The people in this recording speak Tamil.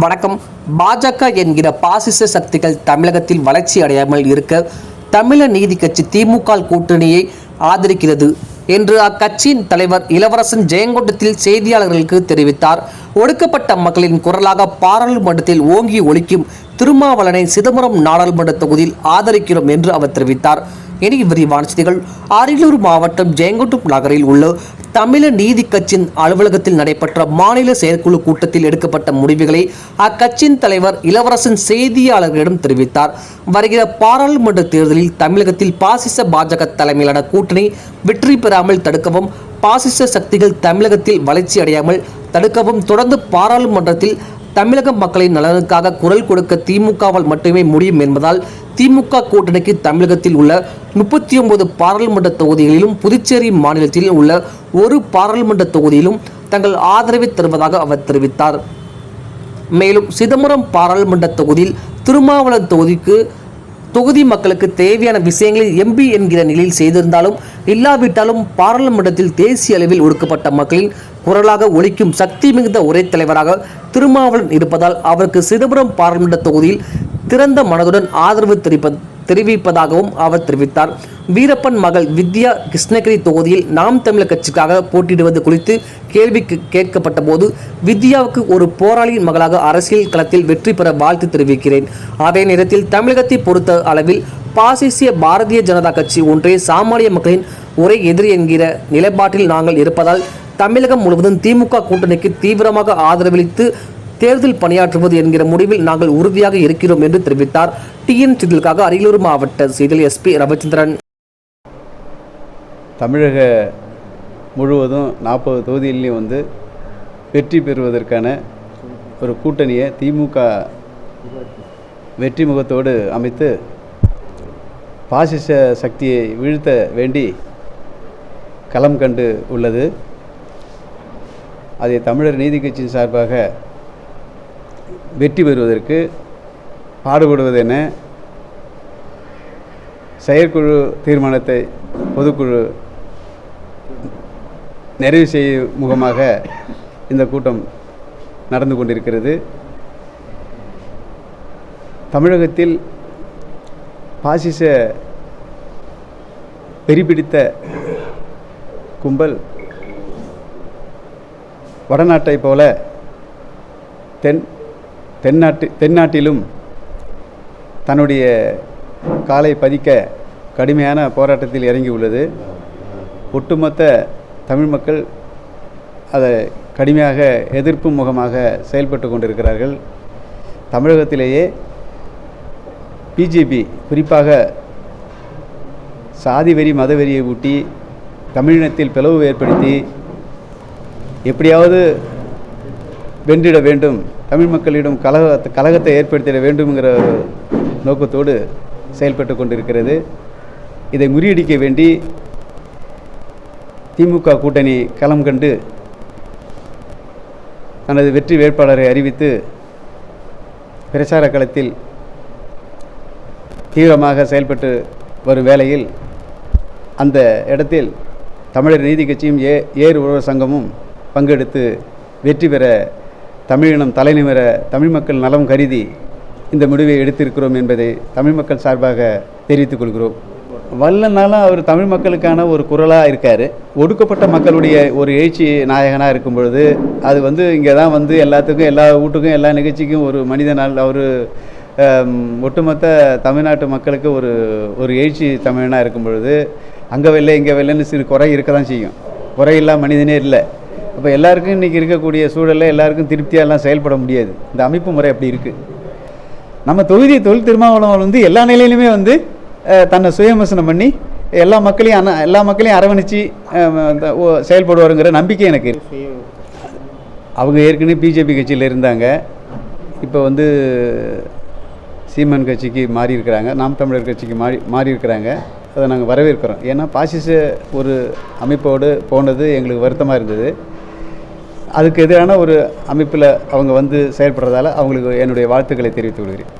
வணக்கம். பாஜக என்கிற பாசிச சக்திகள் தமிழகத்தில் வளர்ச்சி அடையாமல் இருக்க தமிழ நீதி கட்சி திமுக கூட்டணியை ஆதரிக்கிறது என்று அக்கட்சியின் தலைவர் இளவரசன் ஜெயங்கொண்டத்தில் செய்தியாளர்களுக்கு தெரிவித்தார். ஒடுக்கப்பட்ட மக்களின் குரலாக பாராளுமன்றத்தில் ஓங்கி ஒழிக்கும் திருமாவளனை சிதம்பரம் நாடாளுமன்ற தொகுதியில் ஆதரிக்கிறோம் என்று அவர் தெரிவித்தார். இனி விரிவான செய்திகள். அரியலூர் மாவட்டம் ஜெயங்கொட்டம் நகரில் உள்ள தமிழ நீதி கட்சியின் அலுவலகத்தில் நடைபெற்ற மாநில செயற்குழு கூட்டத்தில் எடுக்கப்பட்ட முடிவுகளை அக்கட்சியின் தலைவர் இளவரசன் செய்தியாளர்களிடம் தெரிவித்தார். வருகிற பாராளுமன்ற தேர்தலில் தமிழகத்தில் பாசிச பாஜக தலைமையிலான கூட்டணி வெற்றி பெறாமல் தடுக்கவும் பாசிச சக்திகள் தமிழகத்தில் வளர்ச்சி அடையாமல் தடுக்கவும் தொடர்ந்து பாராளுமன்றத்தில் தமிழக மக்களின் நலனுக்காக குரல் கொடுக்க திமுகவால் மட்டுமே முடியும் என்பதால் திமுக கூட்டணிக்கு தமிழகத்தில் உள்ள முப்பத்தி ஒன்பது பாராளுமன்ற தொகுதிகளிலும் புதுச்சேரி மாநிலத்தில் உள்ள ஒரு பாராளுமன்ற தொகுதியிலும் தங்கள் ஆதரவை தருவதாக அவர் தெரிவித்தார். மேலும் சிதம்பரம் பாராளுமன்ற தொகுதியில் திருமாவளவன் தொகுதிக்கு தொகுதி மக்களுக்கு தேவையான விஷயங்களை எம்பி என்கிற நிலையில் செய்திருந்தாலும் இல்லாவிட்டாலும் பாராளுமன்றத்தில் தேசிய அளவில் ஒடுக்கப்பட்ட மக்களின் குரலாக ஒழிக்கும் சக்தி மிகுந்த ஒரே தலைவராக திருமாவளன் இருப்பதால் அவருக்கு சிதம்பரம் பாராளுமன்ற தொகுதியில் திறந்த மனதுடன் ஆதரவு தெரிவிப்ப தெரிவிப்பதாகவும் அவர் தெரிவித்தார். வீரப்பன் மகள் வித்யா கிருஷ்ணகிரி தொகுதியில் நாம் தமிழர் கட்சிக்காக போட்டியிடுவது குறித்து கேள்வி கேட்கப்பட்ட போது வித்யாவுக்கு ஒரு போராளியின் மகளாக அரசியல் களத்தில் வெற்றி பெற வாழ்த்து தெரிவிக்கிறேன். அதே நேரத்தில் தமிழகத்தை பொறுத்த அளவில் பாசிசிய பாரதிய ஜனதா கட்சி ஒன்றே சாமானிய மக்களின் ஒரே எதிரி என்கிற நிலைப்பாட்டில் நாங்கள் இருப்பதால் தமிழகம் முழுவதும் திமுக கூட்டணிக்கு தீவிரமாக ஆதரவளித்து தேர்தல் பணியாற்றுவது என்கிற முடிவில் நாங்கள் உறுதியாக இருக்கிறோம் என்று தெரிவித்தார். டிஎன் சிதலுக்காக அரியலூர் மாவட்ட செய்தியில் எஸ்பி ரவிச்சந்திரன். தமிழக முழுவதும் நாற்பது தொகுதியிலையும் வந்து வெற்றி பெறுவதற்கான ஒரு கூட்டணியை திமுக வெற்றி முகத்தோடு அமைத்து பாசிச சக்தியை வீழ்த்த வேண்டி களம் கண்டு உள்ளது. அதை தமிழர் நீதி கட்சியின் சார்பாக வெற்றி பெறுவதற்கு பாடுபடுவதென செயற்குழு தீர்மானத்தை பொதுக்குழு நிறைவு செய்யும் முகமாக இந்த கூட்டம் நடந்து கொண்டிருக்கிறது. தமிழகத்தில் பாசிச வெறிபிடித்த கும்பல் வடநாட்டை போல தென் தென்னாட்டு தென்னாட்டிலும் தன்னுடைய காலை பதிக்க கடுமையான போராட்டத்தில் இறங்கியுள்ளது ஒட்டுமொத்த தமிழ் மக்கள் அதை கடுமையாக எதிர்ப்பு முகமாக செயல்பட்டு கொண்டிருக்கிறார்கள். தமிழகத்திலேயே பிஜேபி குறிப்பாக சாதி வெறி மதவெறியை ஊட்டி தமிழினத்தில் பிளவு ஏற்படுத்தி எப்படியாவது வென்றிட வேண்டும். தமிழ் மக்களிடம் கலக கலகத்தை ஏற்படுத்திட வேண்டும்ங்கிற ஒரு நோக்கத்தோடு செயல்பட்டு கொண்டிருக்கிறது. இதை முறியடிக்க வேண்டி திமுக கூட்டணி களம் கண்டு தனது வெற்றி வேட்பாளரை அறிவித்து பிரச்சார களத்தில் தீவிரமாக செயல்பட்டு வரும் வேளையில் அந்த இடத்தில் தமிழர் நீதி கட்சியும் ஏ ஏர் உழவர் சங்கமும் பங்கெடுத்து வெற்றி பெற தமிழினம் தலைநிமிர தமிழ் மக்கள் நலம் கருதி இந்த முடிவை எடுத்திருக்கிறோம் என்பதை தமிழ் மக்கள் சார்பாக தெரிவித்துக் கொள்கிறோம். வல்லனாலும் அவர் தமிழ் மக்களுக்கான ஒரு குரலாக இருக்கார். ஒடுக்கப்பட்ட மக்களுடைய ஒரு எழுச்சி நாயகனாக இருக்கும் பொழுது அது வந்து இங்கே தான் வந்து எல்லாத்துக்கும் எல்லா வீட்டுக்கும் எல்லா நிகழ்ச்சிக்கும் ஒரு மனிதனால் அவர் ஒட்டுமொத்த தமிழ்நாட்டு மக்களுக்கு ஒரு ஒரு எழுச்சி தமிழனாக இருக்கும் பொழுது அங்கே வெளில இங்கே வெளிலன்னு சிறு குறை இருக்க தான் செய்யும் குறையில்லா மனிதனே இல்லை. அப்போ எல்லாருக்கும் இன்றைக்கி இருக்கக்கூடிய சூழலில் எல்லாருக்கும் திருப்தியாக எல்லாம் செயல்பட முடியாது. இந்த அமைப்பு முறை அப்படி இருக்குது நம்ம தொகுதி தொழில் திருமாவளவன் வந்து எல்லா நிலையிலுமே வந்து தன்னை சுயமசனம் பண்ணி எல்லா மக்களையும் அன எல்லா மக்களையும் அரவணைச்சு செயல்படுவாருங்கிற நம்பிக்கை எனக்கு அவங்க ஏற்கனவே பிஜேபி கட்சியில் இருந்தாங்க. இப்போ வந்து சீமான் கட்சிக்கு மாறி இருக்கிறாங்க நாம் தமிழர் கட்சிக்கு மாறி மாறி இருக்கிறாங்க அதை நாங்கள் வரவேற்கிறோம். ஏன்னா பாசிச ஒரு அமைப்போடு போனது எங்களுக்கு வருத்தமாக இருந்தது. அதுக்கு எதிரான ஒரு அமைப்பில் அவங்க வந்து செயல்படுறதால அவங்களுக்கு என்னுடைய வாழ்த்துக்களை தெரிவித்துக் கொள்கிறேன்.